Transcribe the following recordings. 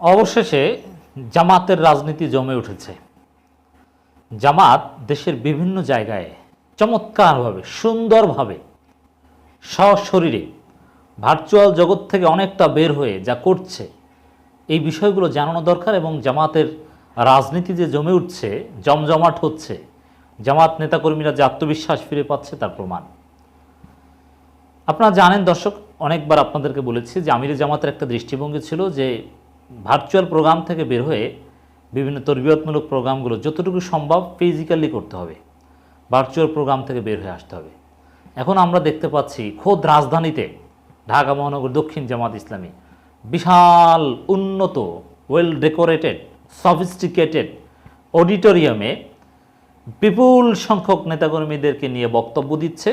অবশেষে জামাতের রাজনীতি জমে উঠেছে। জামাত দেশের বিভিন্ন জায়গায় চমৎকারভাবে, সুন্দরভাবে, সশরীরে ভার্চুয়াল জগৎ থেকে অনেকটা বের হয়ে যা করছে, এই বিষয়গুলো জানানো দরকার এবং জামাতের রাজনীতি যে জমে উঠছে, জমজমাট হচ্ছে, জামাত নেতাকর্মীরা যে আত্মবিশ্বাস ফিরে পাচ্ছে তার প্রমাণ। আপনারা জানেন দর্শক, অনেকবার আপনাদেরকে বলেছি যে আমিরে জামাতের একটা দৃষ্টিভঙ্গি ছিল যে ভার্চুয়াল প্রোগ্রাম থেকে বের হয়ে বিভিন্ন তরবিয়তমূলক প্রোগ্রামগুলো যতটুকু সম্ভব ফিজিক্যালি করতে হবে। ভার্চুয়াল প্রোগ্রাম থেকে বের হয়ে আসতে হবে। এখন আমরা দেখতে পাচ্ছি খোদ রাজধানীতে ঢাকা মহানগর দক্ষিণ জামাত ইসলামী বিশাল, উন্নত ওয়েল ডেকোরেটেড সফিস্টিকেটেড অডিটোরিয়ামে বিপুল সংখ্যক নেতাকর্মীদেরকে নিয়ে বক্তব্য দিচ্ছে।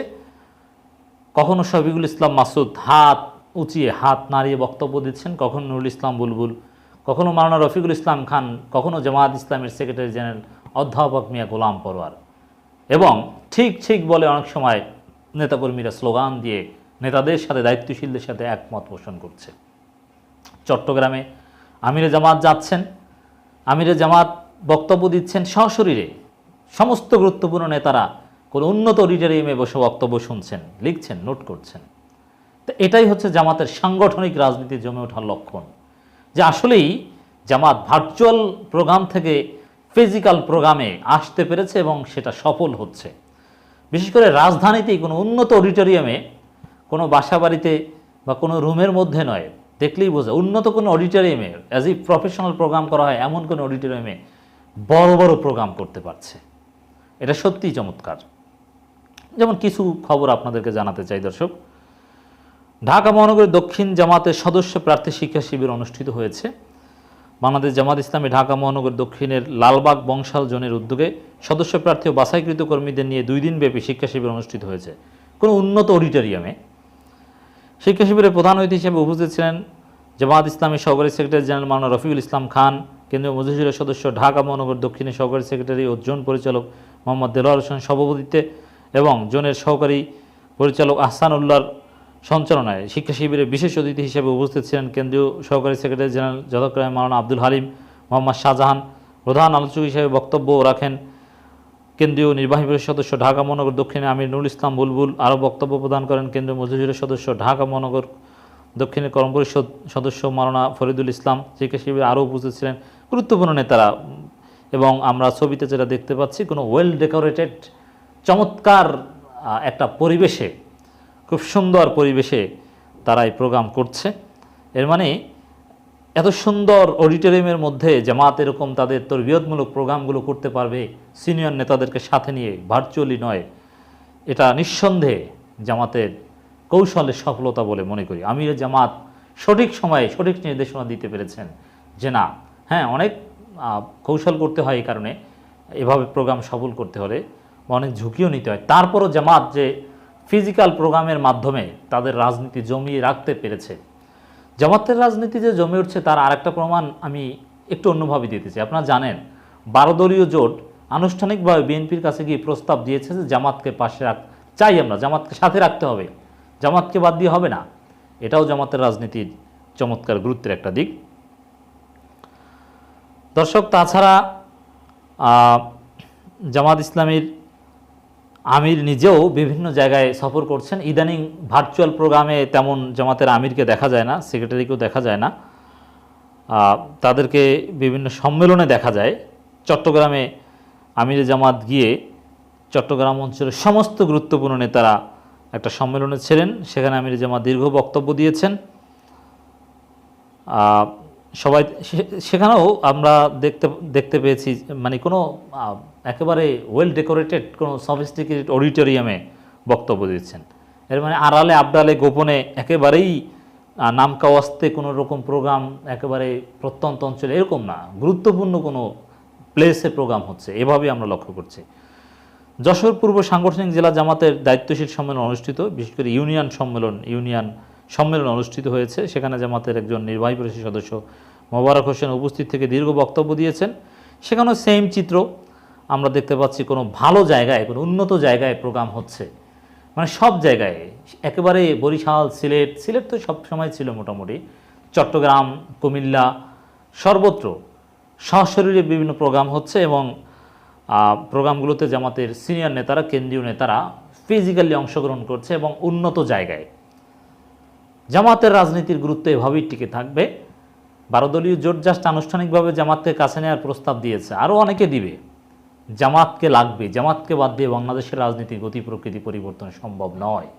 কখনো শফিকুল ইসলাম মাসুদ হাত উঁচিয়ে হাত নাড়িয়ে বক্তব্য দিচ্ছেন, কখনো নুরুল ইসলাম বুলবুল কখনো মাওলানা রফিকুল ইসলাম খান, কখনো জামায়াত ইসলামের সেক্রেটারি জেনারেল অধ্যাপক মিয়া গোলাম পরোয়ার। এবং ঠিক ঠিক বলে অনেক সময় নেতাকর্মীরা স্লোগান দিয়ে নেতাদের সাথে, দায়িত্বশীলদের সাথে একমত পোষণ করছে। চট্টগ্রামে আমিরে জামাত যাচ্ছেন। আমিরে জামাত বক্তব্য দিচ্ছেন সশরীরে। সমস্ত গুরুত্বপূর্ণ নেতারা কোনো উন্নত অডিটোরিয়ামে বসে বক্তব্য শুনছেন, লিখছেন, নোট করছেন। তো এটাই হচ্ছে জামাতের সাংগঠনিক রাজনীতি জমে ওঠার লক্ষণ। যে আসলেই জামাত ভার্চুয়াল প্রোগ্রাম থেকে ফিজিক্যাল প্রোগ্রামে আসতে পেরেছে এবং সেটা সফল হচ্ছে। বিশেষ করে রাজধানীতেই কোনো উন্নত অডিটোরিয়ামে কোনো বাসা বাড়িতে বা কোনো রুমের মধ্যে নয়, দেখলেই বোঝা, উন্নত কোনো অডিটোরিয়ামে অ্যাজ ই প্রফেশনাল প্রোগ্রাম করা হয়, এমন কোনো অডিটোরিয়ামে বড় বড় প্রোগ্রাম করতে পারছে। এটা সত্যিই চমৎকার। যেমন কিছু খবর আপনাদেরকে জানাতে চাই দর্শক। ঢাকা মহানগরের দক্ষিণ জামাতের সদস্য প্রার্থী শিক্ষা শিবির অনুষ্ঠিত হয়েছে। বাংলাদেশ জামাত ইসলামী ঢাকা মহানগর দক্ষিণের লালবাগ বংশাল জোনের উদ্যোগে সদস্য প্রার্থী ও বাছাইকৃত কর্মীদের নিয়ে দুই দিনব্যাপী শিক্ষা শিবির অনুষ্ঠিত হয়েছে। কোনো উন্নত অডিটোরিয়ামে। শিক্ষা শিবিরের প্রধান অতিথি হিসেবে উপস্থিত ছিলেন জামাত ইসলামী সহকারী সেক্রেটারি জেনারেল মাওলানা রফিকুল ইসলাম খান, কেন্দ্রীয় মজুসিরের সদস্য ঢাকা মহানগর দক্ষিণের সহকারী সেক্রেটারি ও জোন পরিচালক মোহাম্মদ দেলোয়ার হোসেন সভাপতিত্বে এবং জোনের সহকারী পরিচালক আহসানুল্লাহর সঞ্চালনায় শিক্ষা শিবিরে বিশেষ অতিথি হিসেবে উপস্থিত ছিলেন কেন্দ্রীয় সহকারী সেক্রেটারি জেনারেল যথাক্রমে মাওলানা আব্দুল হালিম, মোহাম্মদ শাহজাহান, প্রধান আলোচক হিসেবে বক্তব্য রাখেন কেন্দ্রীয় নির্বাহী পরিষদ সদস্য ঢাকা মহানগর, দক্ষিণে আমির নুরুল ইসলাম বুলবুল আরও বক্তব্য প্রদান করেন কেন্দ্রীয় মজুজুরের সদস্য ঢাকা মহানগর দক্ষিণের কর্ম পরিষদ সদস্য মাওলানা ফরিদুল ইসলাম, শিক্ষা শিবিরে আরও উপস্থিত ছিলেন গুরুত্বপূর্ণ নেতারা। এবং আমরা ছবিতে যেটা দেখতে পাচ্ছি, কোনো ওয়েল ডেকোরেটেড চমৎকার একটা পরিবেশে খুব সুন্দর পরিবেশে তারা এই প্রোগ্রাম করছে। এর মানে এত সুন্দর অডিটোরিয়ামের মধ্যে জামাত এরকম তাদের তরবিয়তমূলক প্রোগ্রামগুলো করতে পারবে সিনিয়র নেতাদেরকে সাথে নিয়ে ভার্চুয়ালি নয়। এটা নিঃসন্দেহে জামাতের কৌশলের সফলতা বলে মনে করি। আমির জামাত সঠিক সময়ে সঠিক নির্দেশনা দিতে পেরেছেন যে না হ্যাঁ অনেক কৌশল করতে হয় এই কারণে। এভাবে প্রোগ্রাম সফল করতে হলে অনেক ঝুঁকিও নিতে হয়। তারপরও জামাত যে ফিজিক্যাল প্রোগ্রামের মাধ্যমে তাদের রাজনীতি জমিয়ে রাখতে পেরেছে। জামাতের রাজনীতি যে জমে উঠছে তার আরেকটা প্রমাণ আমি একটু অন্যভাবে দিতে চাই। আপনারা জানেন, বারো দলীয় জোট আনুষ্ঠানিকভাবে বিএনপির কাছে গিয়ে প্রস্তাব দিয়েছে যে জামাতকে পাশে রাখ, চাই আমরা, জামাতকে সাথে রাখতে হবে। জামাতকে বাদ দিয়ে হবে না। এটাও জামাতের রাজনীতির চমৎকার গুরুত্বের একটা দিক। দর্শক, তাছাড়া জামাত ইসলামীর আমির নিজেও বিভিন্ন জায়গায় সফর করছেন। ইদানিং ভার্চুয়াল প্রোগ্রামে তেমন জামাতের আমিরকে দেখা যায় না সেক্রেটারিকেও দেখা যায় না। তাদেরকে বিভিন্ন সম্মেলনে দেখা যায়। চট্টগ্রামে আমির জামাত গিয়ে চট্টগ্রাম অঞ্চলের সমস্ত গুরুত্বপূর্ণ নেতারা একটা সম্মেলনে ছিলেন। সেখানে আমির জামাত দীর্ঘ বক্তব্য দিয়েছেন। সবাই সেখানেও আমরা দেখতে দেখতে পেয়েছি মানে কোনো একেবারে ওয়েল ডেকোরেটেড কোনো সফিস্টিকেটেড অডিটোরিয়ামে বক্তব্য দিচ্ছেন। এর মানে আড়ালে আবডালে গোপনে একেবারেই আহ, নামকাওয়াস্তে কোনো রকম প্রোগ্রাম একেবারে প্রত্যন্ত অঞ্চলে এরকম না। গুরুত্বপূর্ণ কোনো প্লেসে প্রোগ্রাম হচ্ছে। এভাবে আমরা লক্ষ্য করছি। যশোর পূর্ব সাংগঠনিক জেলা জামাতের দায়িত্বশীল সম্মেলন অনুষ্ঠিত বিশেষ করে ইউনিয়ন সম্মেলন ইউনিয়ন সম্মেলন অনুষ্ঠিত হয়েছে। সেখানে জামাতের একজন নির্বাহী পরিষদ সদস্য মোবারক হোসেন উপস্থিত থেকে দীর্ঘ বক্তব্য দিয়েছেন। সেখানেও সেম চিত্র আমরা দেখতে পাচ্ছি কোনো ভালো জায়গায়, কোনো উন্নত জায়গায় প্রোগ্রাম হচ্ছে। মানে সব জায়গায়, একেবারে বরিশাল, সিলেট সিলেট তো সব সময় ছিল মোটামুটি। চট্টগ্রাম, কুমিল্লা, সর্বত্র সশরীরে বিভিন্ন প্রোগ্রাম হচ্ছে এবং প্রোগ্রামগুলোতে জামাতের সিনিয়র নেতারা, কেন্দ্রীয় নেতারা ফিজিক্যালি অংশগ্রহণ করছে এবং উন্নত জায়গায়। জামাতের রাজনীতির গুরুত্ব এভাবেই টিকে থাকবে। বারো দলীয় জোট জাস্ট আনুষ্ঠানিকভাবে জামাতকে কাছে নেওয়ার প্রস্তাব দিয়েছে। আরও অনেকে দিবে, জামাতকে লাগবে, জামাতকে বাদ দিয়ে বাংলাদেশের রাজনীতির গতি প্রকৃতি পরিবর্তন সম্ভব নয়।